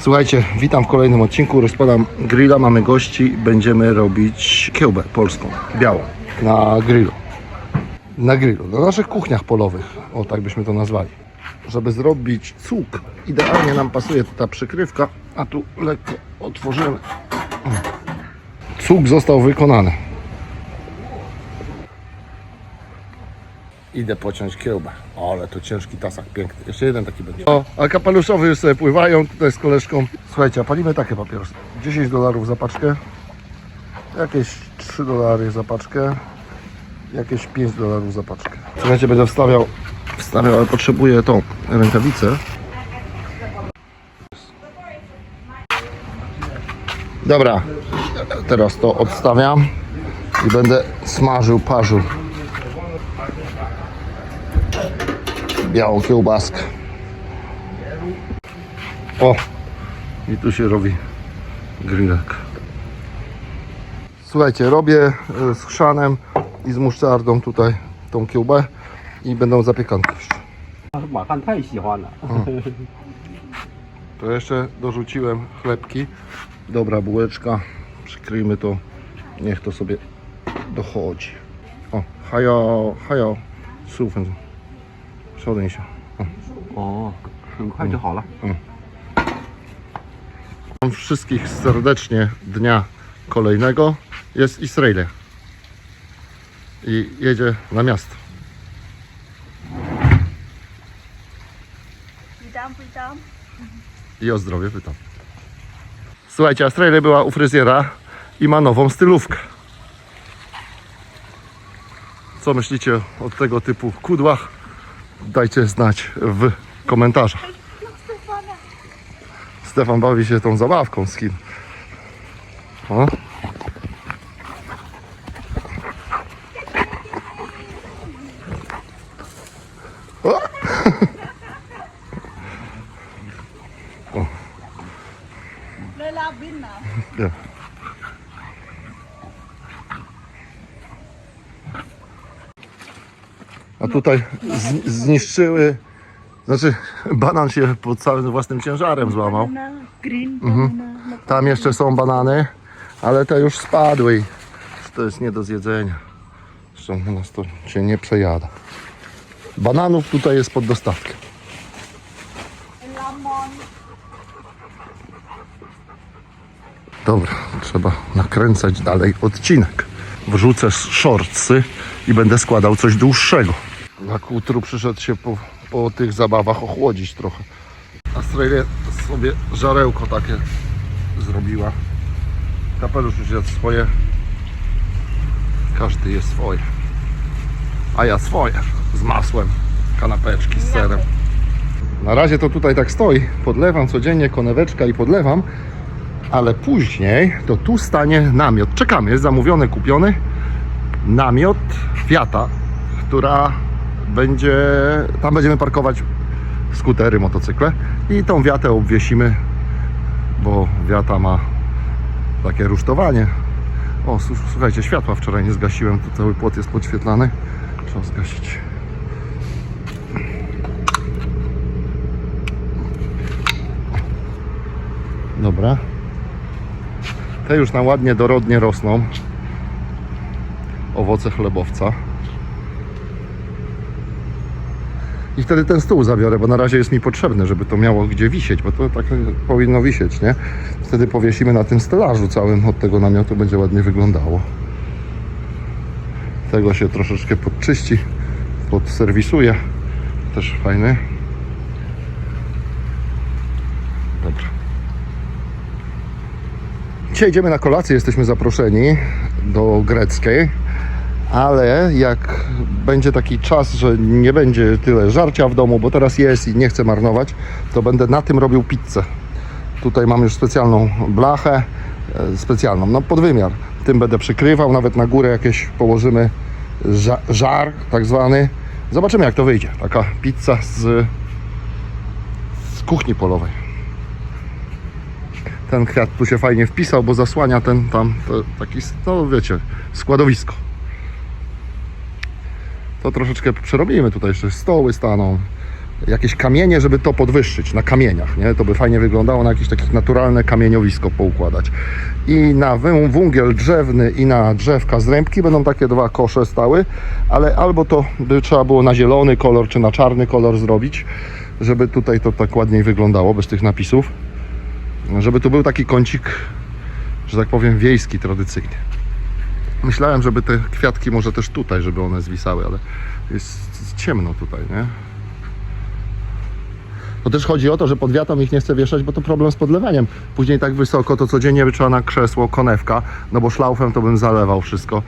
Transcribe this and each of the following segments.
Słuchajcie, witam w kolejnym odcinku. Rozpadam grilla, mamy gości. Będziemy robić kiełbę polską, białą, na grillu. Na grillu, na naszych kuchniach polowych, o tak byśmy to nazwali. Żeby zrobić cuk, idealnie nam pasuje ta przykrywka, a tu lekko otworzymy. Cuk został wykonany. Idę pociąć kiełbę. Ale to ciężki tasak, piękny. Jeszcze jeden taki będzie. O, a kapeluszowy już sobie pływają tutaj z koleżką. Słuchajcie, a palimy takie papierosy. 10 dolarów za paczkę. Jakieś 3 dolary za paczkę. Jakieś 5 dolarów za paczkę. Słuchajcie, będę wstawiał, wstawiał, ale potrzebuję tą rękawicę. Dobra, teraz to odstawiam i będę smażył, parzył białą kiełbaskę. O! I tu się robi grillak. Słuchajcie, robię e, z chrzanem i z musztardą tutaj tą kiełbę i będą zapiekanki jeszcze. Hmm. To jeszcze dorzuciłem chlebki. Dobra bułeczka. Przykryjmy to. Niech to sobie dochodzi. O, hajo, hajo. Sufen. 稍等一下。哦，很快就好了。 Witam wszystkich serdecznie dnia kolejnego. Jest Israel. I jedzie na miasto. Witam, witam. I o zdrowie pytam. Słuchajcie, Astrele była u fryzjera i ma nową stylówkę. Co myślicie o tego typu kudłach? Dajcie znać w komentarzach. Stefan bawi się tą zabawką. O. O. Lela bin na. Ja. A tutaj z, zniszczyły, znaczy banan się pod całym własnym ciężarem złamał. Banana, green Mhm. banana. Tam jeszcze są banany, ale te już spadły i to jest nie do zjedzenia. Zresztą nas to się nie przejada. Bananów tutaj jest pod dostatkiem. Dobra, trzeba nakręcać dalej odcinek. Wrzucę shortsy i będę składał coś dłuższego. Na kutru przyszedł się po, po tych zabawach ochłodzić trochę. Australia sobie żarełko takie zrobiła. Kapelusz już jest swoje. Każdy jest swoje. A ja swoje. Z masłem. Kanapeczki z serem. Na razie to tutaj tak stoi. Podlewam codziennie koneweczka i podlewam ale później to tu stanie namiot. Czekamy, jest zamówiony, kupiony namiot Fiata, która będzie, tam będziemy parkować skutery, motocykle i tą wiatę obwiesimy, bo wiata ma takie rusztowanie. O, słuchajcie, światła wczoraj nie zgasiłem, tu cały płot jest podświetlany. Trzeba zgasić. Dobra. Te już nam ładnie dorodnie rosną. Owoce chlebowca. I wtedy ten stół zabiorę, bo na razie jest mi potrzebny, żeby to miało gdzie wisieć, bo to tak powinno wisieć, nie? Wtedy powiesimy na tym stelażu całym od tego namiotu, będzie ładnie wyglądało. Tego się troszeczkę podczyści, podserwisuje. Też fajny. Dobra. Dzisiaj idziemy na kolację, jesteśmy zaproszeni do greckiej, ale jak będzie taki czas, że nie będzie tyle żarcia w domu, bo teraz jest i nie chcę marnować, to będę na tym robił pizzę. Tutaj mam już specjalną blachę, e, specjalną, no podwymiar. Tym będę przykrywał, nawet na górę jakieś położymy ża- żar tak zwany. Zobaczymy jak to wyjdzie. Taka pizza z, z kuchni polowej ten kwiat tu się fajnie wpisał, bo zasłania ten tam taki, no wiecie, składowisko. To troszeczkę przerobimy tutaj jeszcze stoły staną, jakieś kamienie, żeby to podwyższyć na kamieniach, nie? To by fajnie wyglądało, na jakieś takie naturalne kamieniowisko poukładać. I na wę- węgiel drzewny i na drzewka z rębki będą takie dwa kosze stały, ale albo to by trzeba było na zielony kolor, czy na czarny kolor zrobić, żeby tutaj to tak ładniej wyglądało, bez tych napisów. Żeby tu był taki kącik, że tak powiem, wiejski, tradycyjny. Myślałem, żeby te kwiatki może też tutaj, żeby one zwisały, ale jest ciemno tutaj, nie? To też chodzi o to, że pod wiatą ich nie chcę wieszać, bo to problem z podlewaniem. Później tak wysoko to codziennie trzeba na krzesło, konewka, no bo szlaufem to bym zalewał wszystko.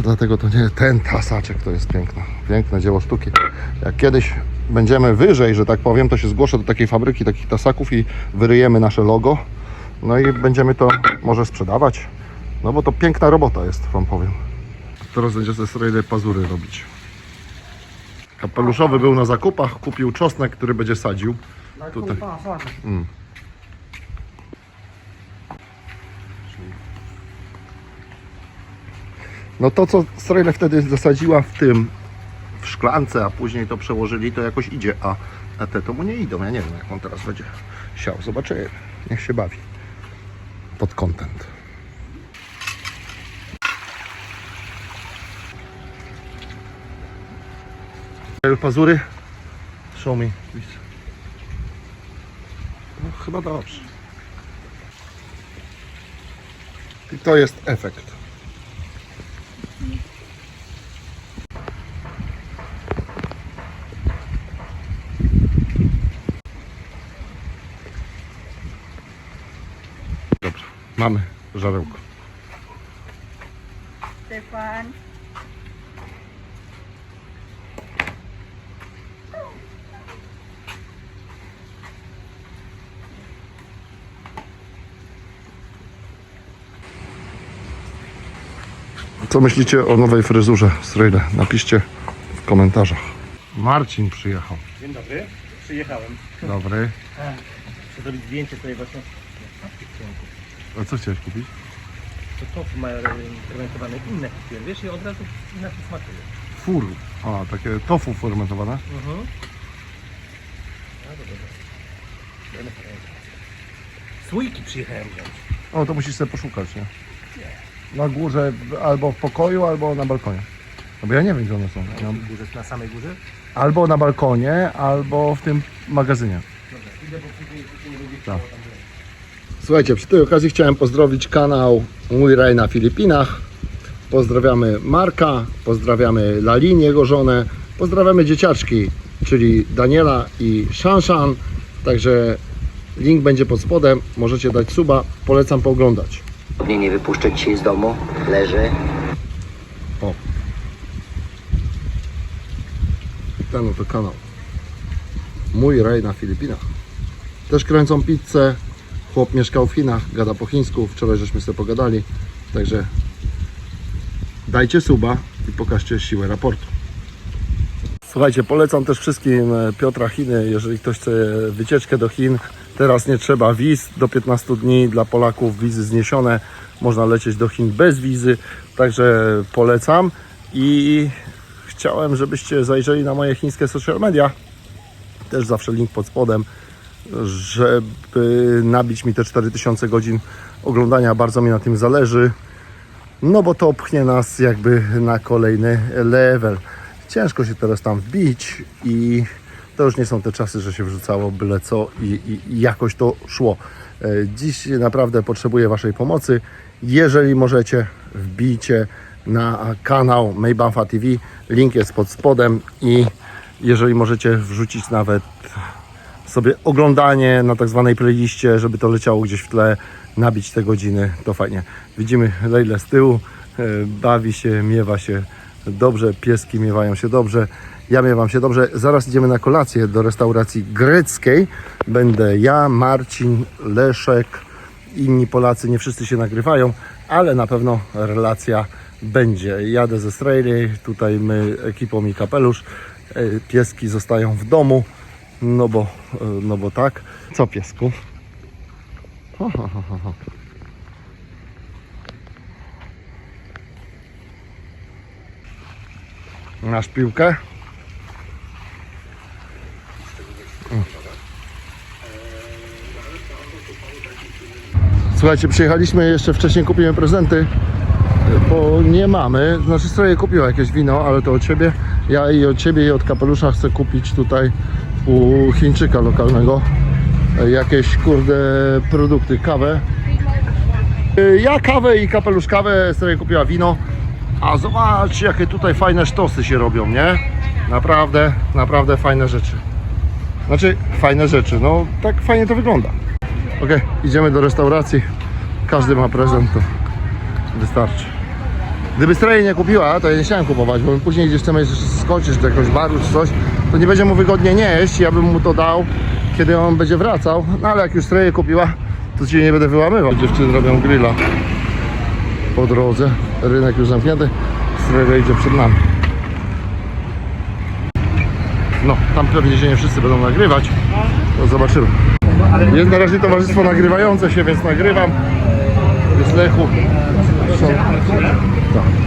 Dlatego to nie ten tasaczek to jest piękne, piękne dzieło sztuki. Jak kiedyś będziemy wyżej, że tak powiem, to się zgłoszę do takiej fabryki takich tasaków i wyryjemy nasze logo. No i będziemy to może sprzedawać. No bo to piękna robota jest, wam powiem. Teraz będzie ze strojne pazury robić. Kapeluszowy był na zakupach, kupił czosnek, który będzie sadził. Tutaj. Mm. No to, co Strojle wtedy zasadziła w tym, w szklance, a później to przełożyli, to jakoś idzie, a, a te to mu nie idą. Ja nie wiem, jak on teraz będzie siał. Zobaczymy. Niech się bawi. Pod content. Pazury? Show me, please. No, chyba dobrze. I to jest efekt. Dobrze, mamy żarełko. Stefan. Co myślicie o nowej fryzurze Strojle? Napiszcie w komentarzach. Marcin przyjechał. Dzień dobry, przyjechałem. Dobry. Chcę zrobić zdjęcie tutaj właśnie. A co chciałeś kupić? To to ma fermentowane inne kupiłem, wiesz, i od razu inaczej smakuje. Fur. A, takie tofu fermentowane. Mhm. Będę pamiętał. Słoiki przyjechałem wziąć. O, to musisz sobie poszukać, nie? Na górze, albo w pokoju, albo na balkonie. No bo ja nie wiem, gdzie one są. Ja mam- Górze, na samej górze? Albo na balkonie, albo w tym magazynie. Dobra, idę, bo później później nie będzie Tak. chciało tam być. Słuchajcie, przy tej okazji chciałem pozdrowić kanał Mój Raj na Filipinach. Pozdrawiamy Marka, pozdrawiamy Lalin, jego żonę, pozdrawiamy dzieciaczki, czyli Daniela i Shanshan. Także link będzie pod spodem, możecie dać suba, polecam pooglądać. Mnie nie wypuszczę dzisiaj z domu. Leżę. Ten oto kanał. Mój raj na Filipinach. Też kręcą pizzę. Chłop mieszkał w Chinach, gada po chińsku. Wczoraj żeśmy sobie pogadali. Także dajcie suba i pokażcie siłę raportu. Słuchajcie, polecam też wszystkim e, Piotra Chiny, jeżeli ktoś chce wycieczkę do Chin. Teraz nie trzeba wiz, do 15 dni dla Polaków wizy zniesione. Można lecieć do Chin bez wizy, także polecam. I chciałem, żebyście zajrzeli na moje chińskie social media. Też zawsze link pod spodem, żeby nabić mi te 4000 godzin oglądania. Bardzo mi na tym zależy. No bo to pchnie nas jakby na kolejny level. Ciężko się teraz tam wbić i to już nie są te czasy, że się wrzucało byle co i, i, i jakoś to szło. E, Dziś naprawdę potrzebuję Waszej pomocy. Jeżeli możecie, wbijcie na kanał Maybanfa TV. Link jest pod spodem i jeżeli możecie wrzucić nawet sobie oglądanie na tak zwanej playliście, żeby to leciało gdzieś w tle, nabić te godziny, to fajnie. Widzimy Lejle z tyłu, e, bawi się, miewa się dobrze, pieski miewają się dobrze, ja miewam się dobrze. Zaraz idziemy na kolację do restauracji greckiej. Będę ja, Marcin, Leszek, inni Polacy, nie wszyscy się nagrywają, ale na pewno relacja będzie. Jadę ze Strejli, tutaj my ekipą i kapelusz. E, Pieski zostają w domu, no bo, e, no bo tak. Co piesku? Ho, ho, ho, ho, Masz piłkę? Słuchajcie, przyjechaliśmy jeszcze wcześniej, kupiłem prezenty, bo nie mamy. Znaczy stroje kupiła jakieś wino, ale to od ciebie. Ja i od ciebie i od kapelusza chcę kupić tutaj u Chińczyka lokalnego jakieś kurde produkty, kawę. Ja kawę i kapelusz kawę, stroje kupiła wino. A zobaczcie jakie tutaj fajne sztosy się robią, nie? Naprawdę, naprawdę fajne rzeczy. Znaczy, fajne rzeczy, no tak fajnie to wygląda. Ok, idziemy do restauracji. Każdy ma prezent, to wystarczy. Gdyby stroje nie kupiła, to ja nie chciałem kupować, bo później gdzieś chcemy skoczyć do jakiegoś baru czy coś, to nie będzie mu wygodnie nie jeść, ja bym mu to dał, kiedy on będzie wracał. No ale jak już stroje kupiła, to się nie będę wyłamywał. Dziewczyny robią grilla po drodze. Rynek już zamknięty, stroje idzie przed nami. No, tam pewnie się nie wszyscy będą nagrywać, to zobaczymy. Jest na razie towarzystwo nagrywające się, więc nagrywam. Jest Lechu. Są... Tak.